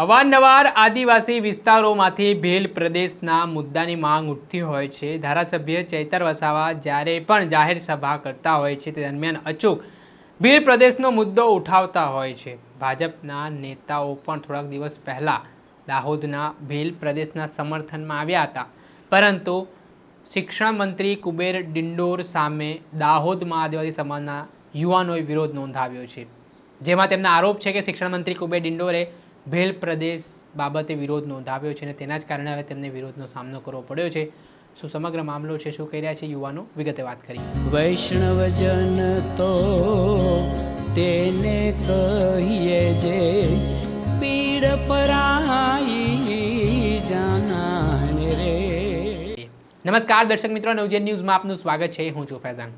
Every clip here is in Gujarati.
અવારનવાર આદિવાસી વિસ્તારોમાંથી ભેલ પ્રદેશના મુદ્દાની માંગ ઉઠતી હોય છે. ધારાસભ્ય ચૈતર વસાવા જ્યારે પણ જાહેર સભા કરતા હોય છે તે દરમિયાન અચૂક ભીલ પ્રદેશનો મુદ્દો ઉઠાવતા હોય છે. ભાજપના નેતાઓ પણ થોડાક દિવસ પહેલાં દાહોદના ભીલ પ્રદેશના સમર્થનમાં આવ્યા હતા. પરંતુ શિક્ષણ મંત્રી કુબેર ડિંડોર સામે દાહોદમાં આદિવાસી સમાજના યુવાનોએ વિરોધ નોંધાવ્યો છે. જેમાં તેમના આરોપ છે કે શિક્ષણ મંત્રી કુબેર ડિંડોરે ભેલ પ્રદેશ બાબતે વિરોધ નોંધાવ્યો છે અને તેના જ કારણે હવે તેમને વિરોધનો સામનો કરવો પડ્યો છે. શું સમગ્ર મામલો છે શું કહી રહ્યા છે યુવાનો? વિગતે વાત કરી વૈષ્ણવજન તો તેને કહીએ જે પીડ પરાઈ જાનાને રે. નમસ્કાર દર્શક મિત્રો નવજન ન્યૂઝમાં આપનું સ્વાગત છે. હું છું ફૈઝાન.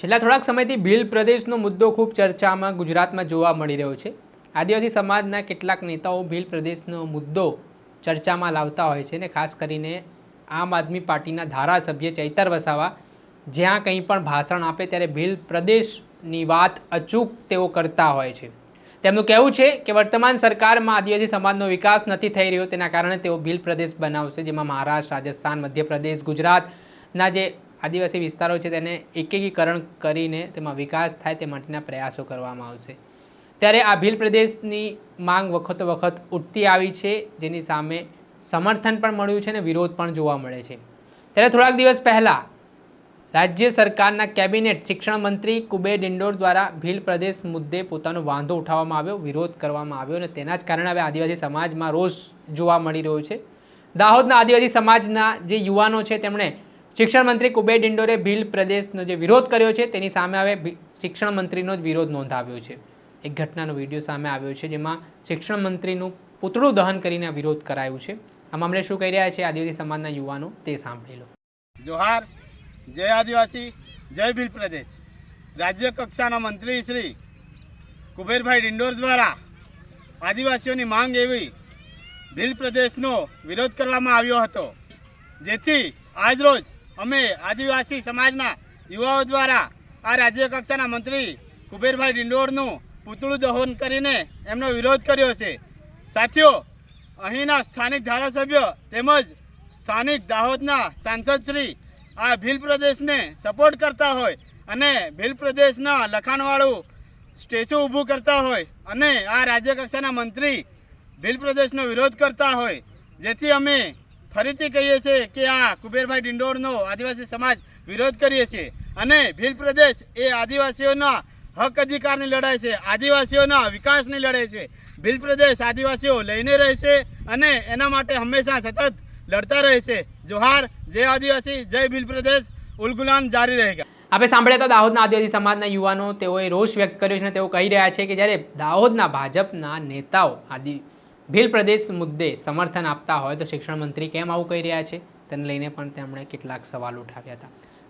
છેલ્લા થોડાક સમયથી ભીલ પ્રદેશનો મુદ્દો ખૂબ ચર્ચામાં ગુજરાતમાં જોવા મળી રહ્યો છે. આદિવાસી સમાજના કેટલાક નેતાઓ ભીલ પ્રદેશનો મુદ્દો ચર્ચામાં લાવતા હોય છે ને ખાસ કરીને આમ આદમી પાર્ટીના ધારાસભ્ય ચૈતર વસાવા, જ્યાં કંઈ પણ ભાષણ આપે ત્યારે ભીલ પ્રદેશની વાત અચૂક તેઓ કરતા હોય છે. તેમનું કહેવું છે કે વર્તમાન સરકારમાં આદિવાસી સમાજનો વિકાસ નથી થઈ રહ્યો, તેના કારણે તેઓ ભીલ પ્રદેશ બનાવશે, જેમાં મહારાષ્ટ્ર, રાજસ્થાન, મધ્યપ્રદેશ, ગુજરાતના જે આદિવાસી વિસ્તારો છે તેને એકીકરણ કરીને તેમાં વિકાસ થાય તે માટેના પ્રયાસો કરવામાં આવશે. ત્યારે આ ભીલ પ્રદેશની માંગ વખતો વખત ઉઠતી આવી છે. જેની સામે સમર્થન પણ મળ્યું છે અને વિરોધ પણ જોવા મળે છે. ત્યારે થોડાક દિવસ પહેલાં રાજ્ય સરકારના કેબિનેટ શિક્ષણ મંત્રી કુબેર ડિંડોર દ્વારા ભીલ પ્રદેશ મુદ્દે પોતાનો વાંધો ઉઠાવવામાં આવ્યો, વિરોધ કરવામાં આવ્યો અને તેના જ કારણે હવે આદિવાસી સમાજમાં રોષ જોવા મળી રહ્યો છે. દાહોદના આદિવાસી સમાજના જે યુવાનો છે, તેમણે શિક્ષણ મંત્રી કુબેર ડિંડોરે ભીલ પ્રદેશનો જે વિરોધ કર્યો છે, તેની સામે હવે શિક્ષણ મંત્રીનો જ વિરોધ નોંધાવ્યો છે. એક ઘટનાનો વીડિયો સામે આવ્યો છે જેમાં શિક્ષણ મંત્રીનું પૂતળું દહન કરીને વિરોધ કરાયું છે. આ મામલે શું કહી રહ્યા છે? આદિવાસી સમાજના યુવાનો તે સાંભળી લો. જોહાર, જય આદિવાસી, જય ભીલ પ્રદેશ. રાજ્ય કક્ષાના મંત્રી શ્રી કુબેરભાઈ ડિંડોર દ્વારા આદિવાસીઓની માંગ એવી ભીલ પ્રદેશનો વિરોધ કરવામાં આવ્યો હતો, જેથી આજરોજ અમે આદિવાસી સમાજના યુવાઓ દ્વારા આ રાજ્ય કક્ષાના મંત્રી કુબેરભાઈ ડિંડોરનું પૂતળું દહન કરીને એમનો વિરોધ કર્યો છે. સાથીઓ, અહીંના સ્થાનિક ધારાસભ્ય તેમજ સ્થાનિક દાહોદના સાંસદ શ્રી આ ભીલ પ્રદેશને સપોર્ટ કરતા હોય અને ભીલ પ્રદેશના લખાણવાળું સ્ટેચ્યુ ઊભું કરતા હોય અને આ રાજ્ય કક્ષાના મંત્રી ભીલ પ્રદેશનો વિરોધ કરતા હોય, જેથી અમે ફરીથી કહીએ છીએ કે આ કુબેરભાઈ ડિંડોરનો આદિવાસી સમાજ વિરોધ કરીએ છીએ. અને ભીલ પ્રદેશ એ આદિવાસીઓના હક અધિકારની લડાઈ છે, આદિવાસીઓના વિકાસની લડાઈ છે. ભીલ પ્રદેશ આદિવાસીઓ લઈને રહેશે અને એના માટે હંમેશા સતત લડતા રહેશે. જોહાર, જય આદિવાસી, જય ભીલ પ્રદેશ ઉલગુલાન જારી રહેગા આપણે સાંભળ્યા હતા દાહોદના આદિવાસી સમાજના યુવાનો તેઓએ રોષ વ્યક્ત કર્યો છે અને તેઓ કહી રહ્યા છે કે જ્યારે દાહોદના ભાજપના નેતાઓ આદિ ભીલ પ્રદેશ મુદ્દે સમર્થન આપતા હોય તો શિક્ષણ મંત્રી કેમ આવું કહી રહ્યા છે? તેને લઈને પણ તેમણે કેટલાક સવાલ ઉઠાવ્યા હતા.